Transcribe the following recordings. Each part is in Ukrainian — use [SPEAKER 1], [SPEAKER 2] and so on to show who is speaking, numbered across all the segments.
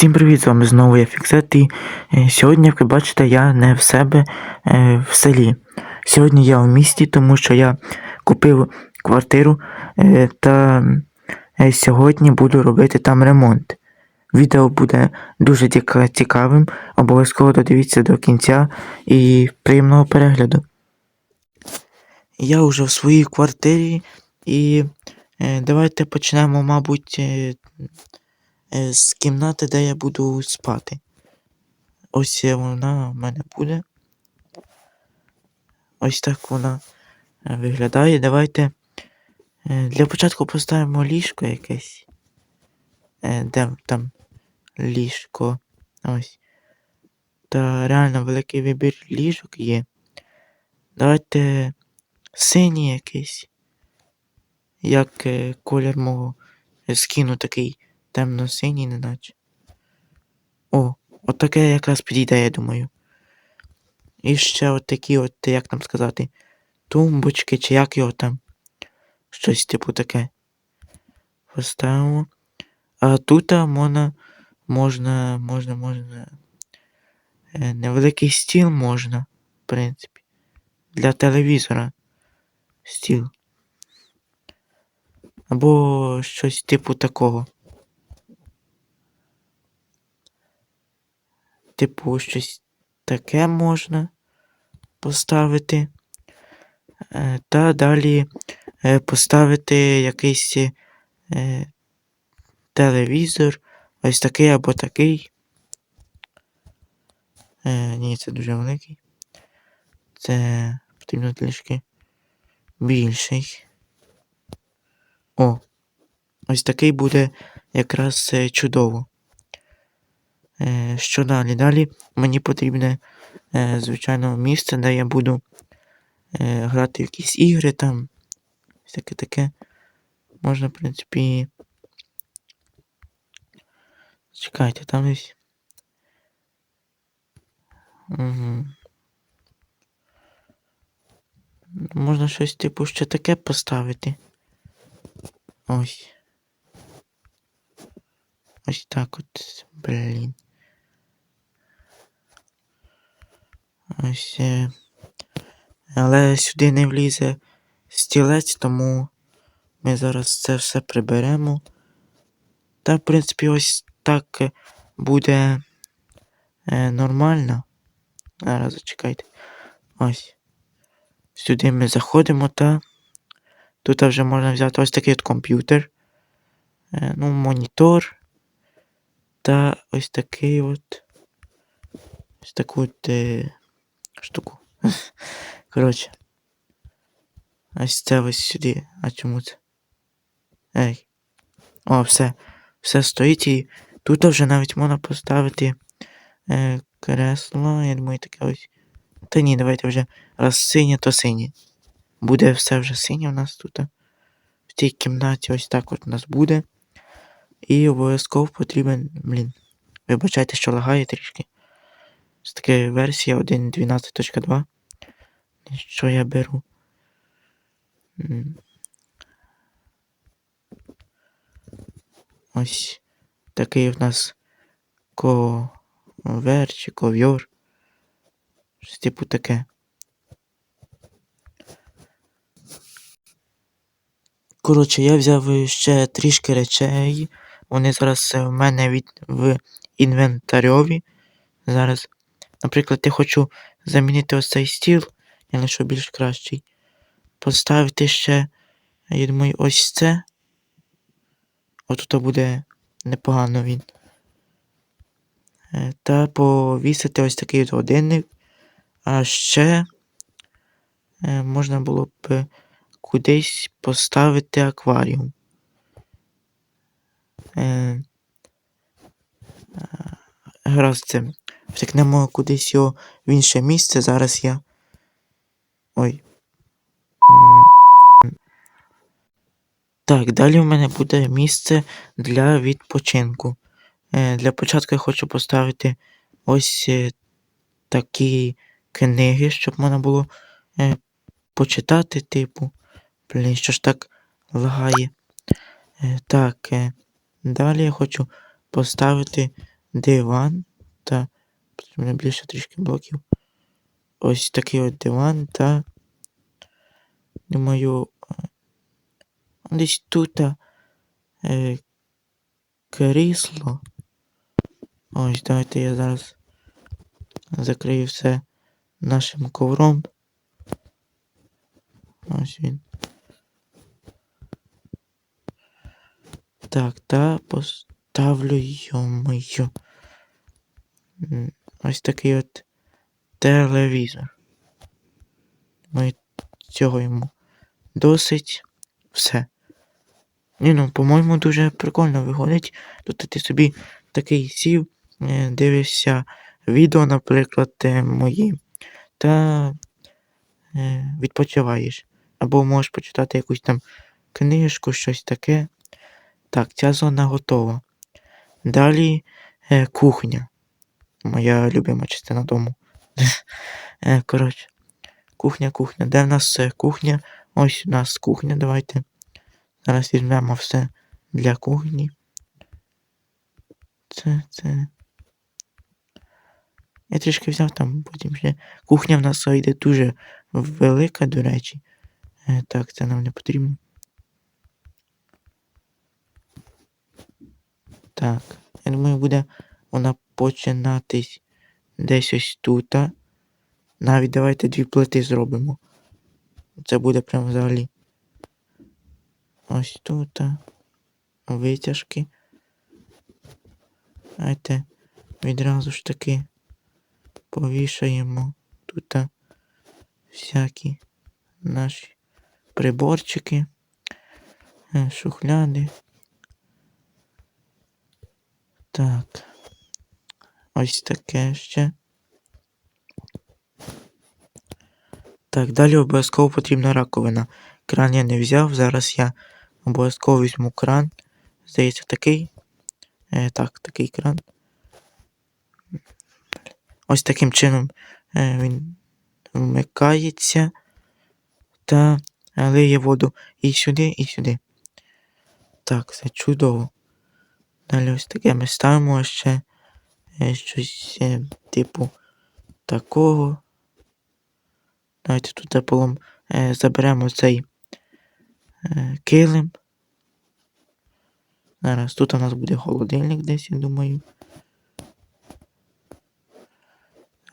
[SPEAKER 1] Всім привіт, з вами знову я Фіксет, і е, сьогодні, як ви бачите, я не в себе е, в селі. Сьогодні я в місті, тому що я купив квартиру е, та сьогодні буду робити там ремонт. Відео буде дуже цікавим, обов'язково додивіться до кінця і приємного перегляду. Я вже в своїй квартирі і давайте почнемо, мабуть, з кімнати, де я буду спати. Ось е, вона в мене буде. Ось так вона е, виглядає. Давайте е, для початку поставимо ліжко якесь. Е, Де там ліжко? Ось. Та реально великий вибір ліжок є. Давайте синій якийсь. Як е, колір мого е, скіну такий темно-синій, неначе. О, от таке якраз підійде, я думаю. І ще от такі, от, як там сказати, тумбочки, чи як його там. Щось типу таке. Поставимо. А тут можна, можна, можна, можна. е, Невеликий стіл можна, в принципі. Для телевізора. Стіл. Або щось типу такого. Типу, щось таке можна поставити. Е, Та далі е, поставити якийсь е, телевізор. Ось такий або такий. Ні, це дуже великий. Це потрібно трішки більший. О, ось такий буде якраз чудово. Е, що далі? Далі мені потрібне, е, звичайно, місце, де я буду е, грати в якісь ігри там. Всяке таке. Можна, в принципі. Чекайте, там десь. Угу. Можна щось типу ще таке поставити. Ось. Ось так от, блін. Ось. е, Але сюди не влізе стілець, тому ми зараз це все приберемо. Та, в принципі, ось так буде е, нормально. Зараз зачекайте. Ось. Сюди ми заходимо та тут вже можна взяти ось такий от комп'ютер. Е, ну, монітор. Та ось такий от. Ось таку от е, штуку. Коротше. Ось це ось сюди. А чому це? Ей. О, все. Все стоїть і тут вже навіть можна поставити е, кресло. Я думаю, таке ось. Та ні, давайте вже раз синє, то синє. Буде все вже синє у нас тут. В цій кімнаті ось так от у нас буде. І обов'язково потрібен, блін. Вибачайте, що лагає трішки. Це таке версія 1.12.2. Що я беру? Ось такий в нас ковер чи ковйор. Щось типу таке. Коротше, я взяв ще трішки речей. Вони зараз в мене від в інвентарьові. Зараз, наприклад, я хочу замінити ось цей стіл, я знайшов більш кращий. Поставити ще, я думаю, ось це. Отут буде непогано він. Е, Та повісити ось такий годинник. А ще е, можна було б кудись поставити акваріум. Е, е, Гаразд це. Втекнемо кудись його в інше місце. Зараз я. Ой. Так, далі в мене буде місце для відпочинку. Е, Для початку я хочу поставити ось е, такі книги, щоб можна було е, почитати, типу. Блін, що ж так лагає. Так, далі я хочу поставити диван потрібно більше трішки блоків. Ось такий от диван та думаю, десь тут е, крісло. Ось, давайте я зараз закрию все нашим ковром. Ось він. Так, та поставлю йомою. Ось такий от телевізор. Ми цього йому досить все. Ні, ну, по-моєму, дуже прикольно виходить. Тут ти собі такий сів, е, дивишся відео, наприклад, е, мої, та е, відпочиваєш. Або можеш почитати якусь там книжку, щось таке. Так, ця зона готова. Далі кухня. Моя любима частина дому. е, коротше, кухня, кухня. Де в нас е, кухня? Ось у нас кухня, давайте. Зараз візьмемо все для кухні. Це, це. Я трішки взяв там, потім ще. Кухня в нас йде дуже велика, до речі. Е, так, це нам не потрібно. Так, я думаю, буде вона починатись десь ось тут. Навіть давайте дві плити зробимо. Це буде прямо взагалі. Ось тут. Витяжки. Давайте відразу ж таки повішаємо тут всякі наші приборчики, е, шухляди. Так. Ось таке ще. Так, далі обов'язково потрібна раковина. Кран я не взяв, зараз я обов'язково візьму кран. Здається, такий. Е, Так, такий кран. Ось таким чином е, він вмикається та лиє воду і сюди, і сюди. Так, це чудово. Далі ось таке ми ставимо ще щось е, типу такого. Давайте тут полом е, заберемо цей е, килим. Зараз тут у нас буде холодильник десь, я думаю.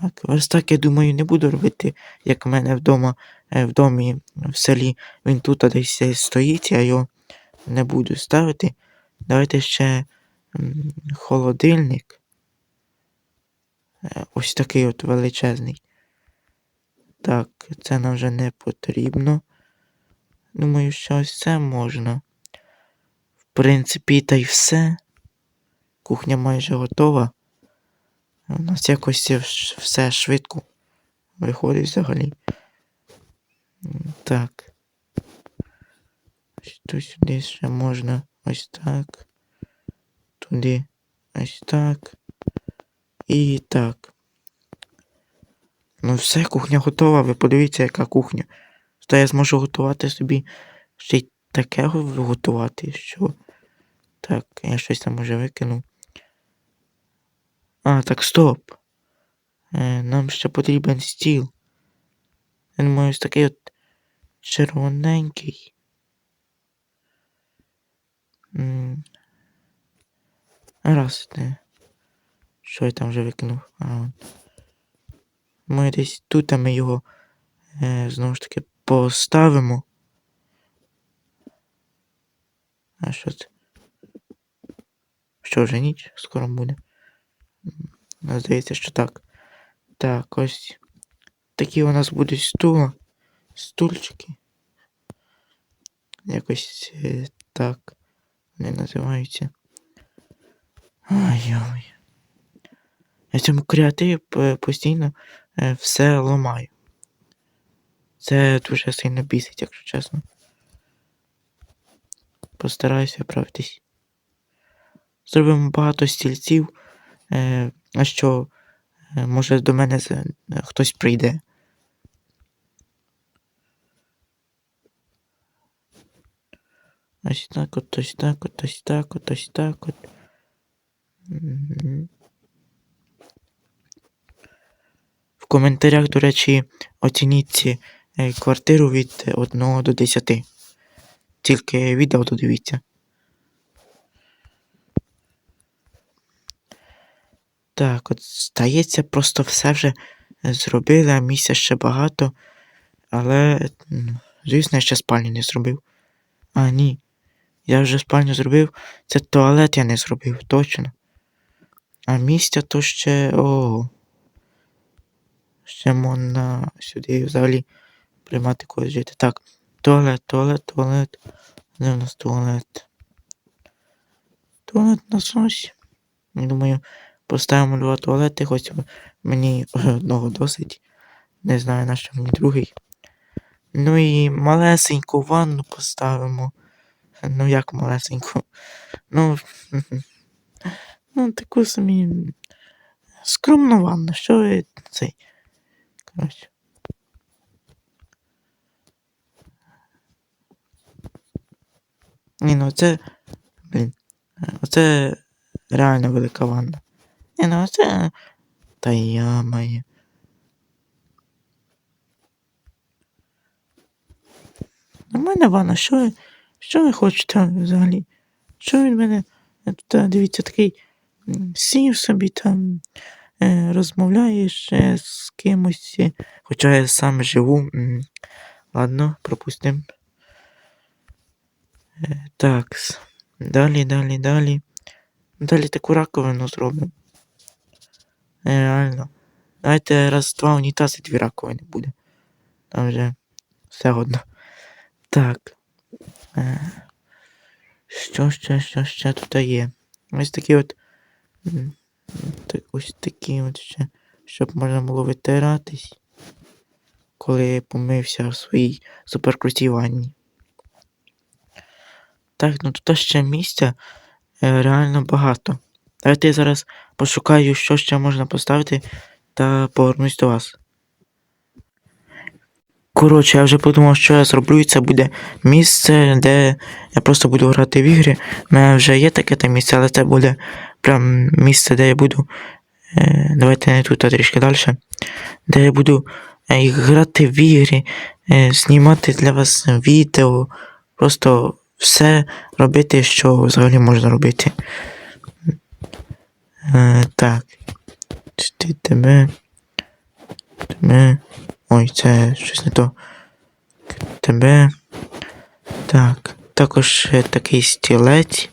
[SPEAKER 1] Так, верстак, я думаю, не буду робити, як в мене вдома, е, в домі в селі. Він тут десь стоїть, я його не буду ставити. Давайте ще холодильник. Ось такий от величезний. Так, це нам вже не потрібно. Думаю, що ось це можна. В принципі, та й все. Кухня майже готова. У нас якось все швидко виходить взагалі. Так. Тут сюди ще можна ось так. Туди ось так. І так. Ну все, кухня готова. Ви подивіться, яка кухня. Та я зможу готувати собі ще й таке готувати, що. Так, я щось там уже викинув. А, так, стоп. Е, Нам ще потрібен стіл. Я думаю, ось такий от червоненький. Раз, не. Що я там вже викинув? А, Ми десь тут ми його е, знову ж таки поставимо. А що це? Що вже ніч скоро буде? Здається, що так. Так, ось такі у нас будуть стул, стульчики. Якось е, так вони називаються. Ой-ой. Я цьому креативі постійно е, все ламаю. Це дуже сильно бісить, якщо чесно. Постараюся вправитись. Зробимо багато стільців. Е, а що, е, може, до мене хтось прийде. Ось так от, ось так от, ось так от, ось так от. Коментарях, до речі, оцініть ці, е, квартиру від 1 до 10. Тільки відео додивіться. Так, от здається, просто все вже зробили, а місця ще багато. Але, звісно, я ще спальню не зробив. А, ні. Я вже спальню зробив. Це туалет я не зробив, точно. А місця то ще. О. Ще можна сюди взагалі приймати когось жити. Так, туалет, туалет, туалет. Де у нас туалет? Туалет насос. Я думаю, поставимо два туалети, хоч мені одного досить. Не знаю, на що мені другий. Ну і малесеньку ванну поставимо. Ну як малесеньку? Ну, ну таку самі скромну ванну, що ви цей. Коротше. Ні, ну це. Блін. Оце реально велика ванна. Ні, ну це. Та я маю. Нормальна ванна, що ви, що ви хочете взагалі? Що від мене? Тут, дивіться, такий сів собі там, е, розмовляєш е, з кимось, е, хоча я сам живу. Ладно, пропустимо. Так. Далі, далі, далі. Далі таку раковину зробимо. Реально. Давайте раз, два унітази, дві раковини буде. Там вже все одно. Так. Що ще, що ще тут є? Ось такі от. Так, Ось такі от ще. Щоб можна було витиратись. Коли помився в своїй суперкрутій ванні. Так, ну тут ще місця е, реально багато. Давайте я зараз пошукаю, що ще можна поставити, та повернусь до вас. Коротше, я вже подумав, що я зроблю, і це буде місце, де я просто буду грати в ігри. У мене вже є таке те місце, але це буде прям місце, де я буду. Е, давайте не тут, а трішки далі. Де я буду е, грати в ігри, е, знімати для вас відео, просто все робити, що взагалі можна робити. Так. Ти тебе. Тебе. Ой, це щось не то. Тебе. Так. Також е, такий стілець.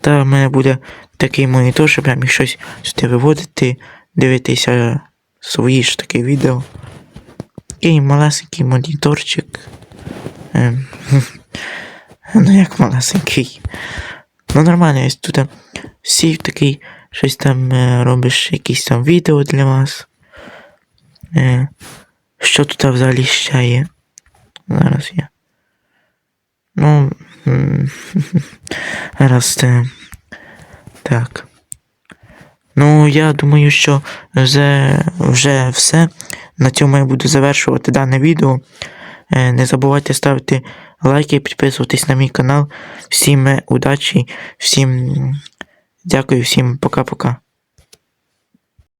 [SPEAKER 1] Та в мене буде такий монітор, щоб я міг щось сюди виводити, дивитися свої ж такі відео. Такий малесенький моніторчик. Ем, ну як малесенький. Ну нормально, ось тут сів такий, щось там е, робиш, якісь там відео для вас. Е, що тут взагалі ще є? Зараз я. Ну. м, Раз. е, Так. Ну, я думаю, що вже, вже все. На цьому я буду завершувати дане відео. Е, Не забувайте ставити лайки, підписуватись на мій канал. Всім е, удачі, всім дякую, всім пока-пока.